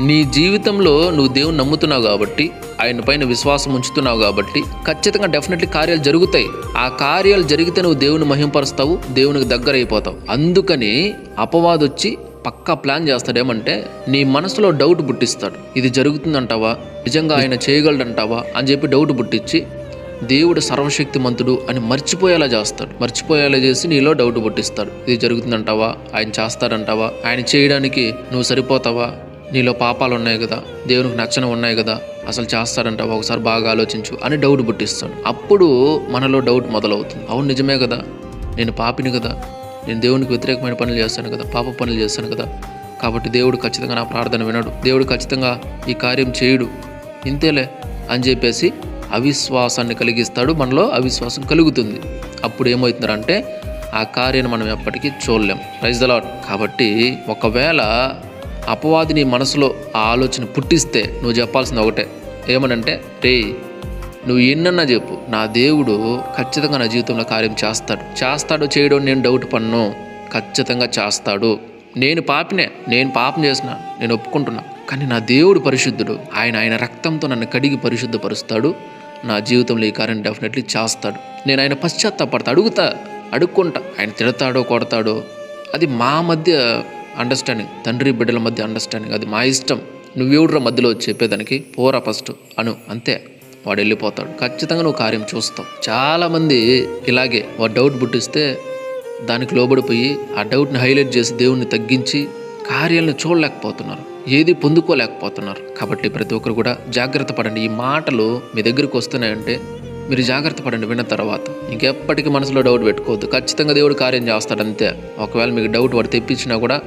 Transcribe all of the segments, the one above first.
నీ జీవితంలో నువ్వు దేవుని నమ్ముతున్నావు కాబట్టి ఆయన పైన విశ్వాసం ఉంచుతున్నావు కాబట్టి ఖచ్చితంగా డెఫినెట్లీ కార్యాలు జరుగుతాయి. ఆ కార్యాలు జరిగితే నువ్వు దేవుని మహింపరుస్తావు దేవునికి దగ్గర అయిపోతావు. అందుకని అపవాదు వచ్చి పక్కా ప్లాన్ చేస్తాడు. ఏమంటే నీ మనసులో డౌట్ పుట్టిస్తాడు. ఇది జరుగుతుందంటావా? నిజంగా ఆయన చేయగలడంటావా? అని చెప్పి డౌట్ పుట్టించి దేవుడు సర్వశక్తిమంతుడు అని మర్చిపోయేలా చేస్తాడు. మర్చిపోయేలా చేసి నీలో డౌట్ పుట్టిస్తాడు. ఇది జరుగుతుందంటావా? ఆయన చేస్తాడంటావా? ఆయన చేయడానికి నువ్వు సరిపోతావా? నీలో పాపాలు ఉన్నాయి కదా దేవునికి నచ్చని ఉన్నాయి కదా అసలు చేస్తాడంట ఒకసారి బాగా ఆలోచించు అని డౌట్ పుట్టిస్తాడు. అప్పుడు మనలో డౌట్ మొదలవుతుంది. అవును నిజమే కదా. నేను పాపిని కదా. నేను దేవునికి వ్యతిరేకమైన పనులు చేస్తాను కదా పాప పనులు చేస్తాను కదా. కాబట్టి దేవుడు ఖచ్చితంగా నా ప్రార్థన వినడు. దేవుడు ఖచ్చితంగా ఈ కార్యం చేయడు. ఇంతేలే అని చెప్పేసి అవిశ్వాసాన్ని కలిగిస్తాడు. మనలో అవిశ్వాసం కలుగుతుంది. అప్పుడు ఏమవుతుందంటే ఆ కార్యాన్ని మనం ఎప్పటికీ చూడలేం. ప్రైజ్ ద లాడ్ కాబట్టి ఒకవేళ అపవాది నీ మనసులో ఆ ఆలోచన పుట్టిస్తే నువ్వు చెప్పాల్సింది ఒకటే. ఏమనంటే రే నువ్వు ఎన్నన్నా చెప్పు నా దేవుడు ఖచ్చితంగా నా జీవితంలో కార్యం చేస్తాడు. చేస్తాడు చేయడం నేను డౌట్ పన్ను ఖచ్చితంగా చేస్తాడు. నేను పాపినే నేను పాపం చేసిన నేను ఒప్పుకుంటున్నా. కానీ నా దేవుడు పరిశుద్ధుడు ఆయన ఆయన రక్తంతో నన్ను కడిగి పరిశుద్ధపరుస్తాడు. నా జీవితంలో ఈ కార్యం డెఫినెట్లీ చేస్తాడు. నేను ఆయన పశ్చాత్తాపడతా అడుగుతా అడుక్కుంటా ఆయన తిడతాడో కొడతాడో అది మా మధ్య అండర్స్టాండింగ్ తండ్రి బిడ్డల మధ్య అండర్స్టాండింగ్ అది మా ఇష్టం. నువ్వెవడురా మధ్యలో చెప్పేదానికి? పోరా ఫస్ట్ అను. అంతే. వాడు వెళ్ళిపోతాడు ఖచ్చితంగా నువ్వు కార్యం చూస్తావు. చాలామంది ఇలాగే వాడు డౌట్ పుట్టిస్తే దానికి లోబడిపోయి ఆ డౌట్ని హైలైట్ చేసి దేవుణ్ణి తగ్గించి కార్యాలను చూడలేకపోతున్నారు. ఏది పొందుకోలేకపోతున్నారు. కాబట్టి ప్రతి ఒక్కరు కూడా జాగ్రత్త పడండి. ఈ మాటలు మీ దగ్గరికి వస్తున్నాయంటే మీరు జాగ్రత్త పడండి. విన్న తర్వాత ఇంకెప్పటికీ మనసులో డౌట్ పెట్టుకోవద్దు. ఖచ్చితంగా దేవుడు కార్యం చేస్తాడు అంతే ఒకవేళ మీకు డౌట్ వాడు తెప్పించినా కూడా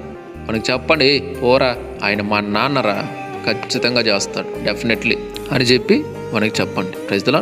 మనకి చెప్పండి పోరా ఆయన మా నాన్నరా ఖచ్చితంగా చేస్తాడు డెఫినెట్లీ అని చెప్పి మనకి చెప్పండి. ప్రజల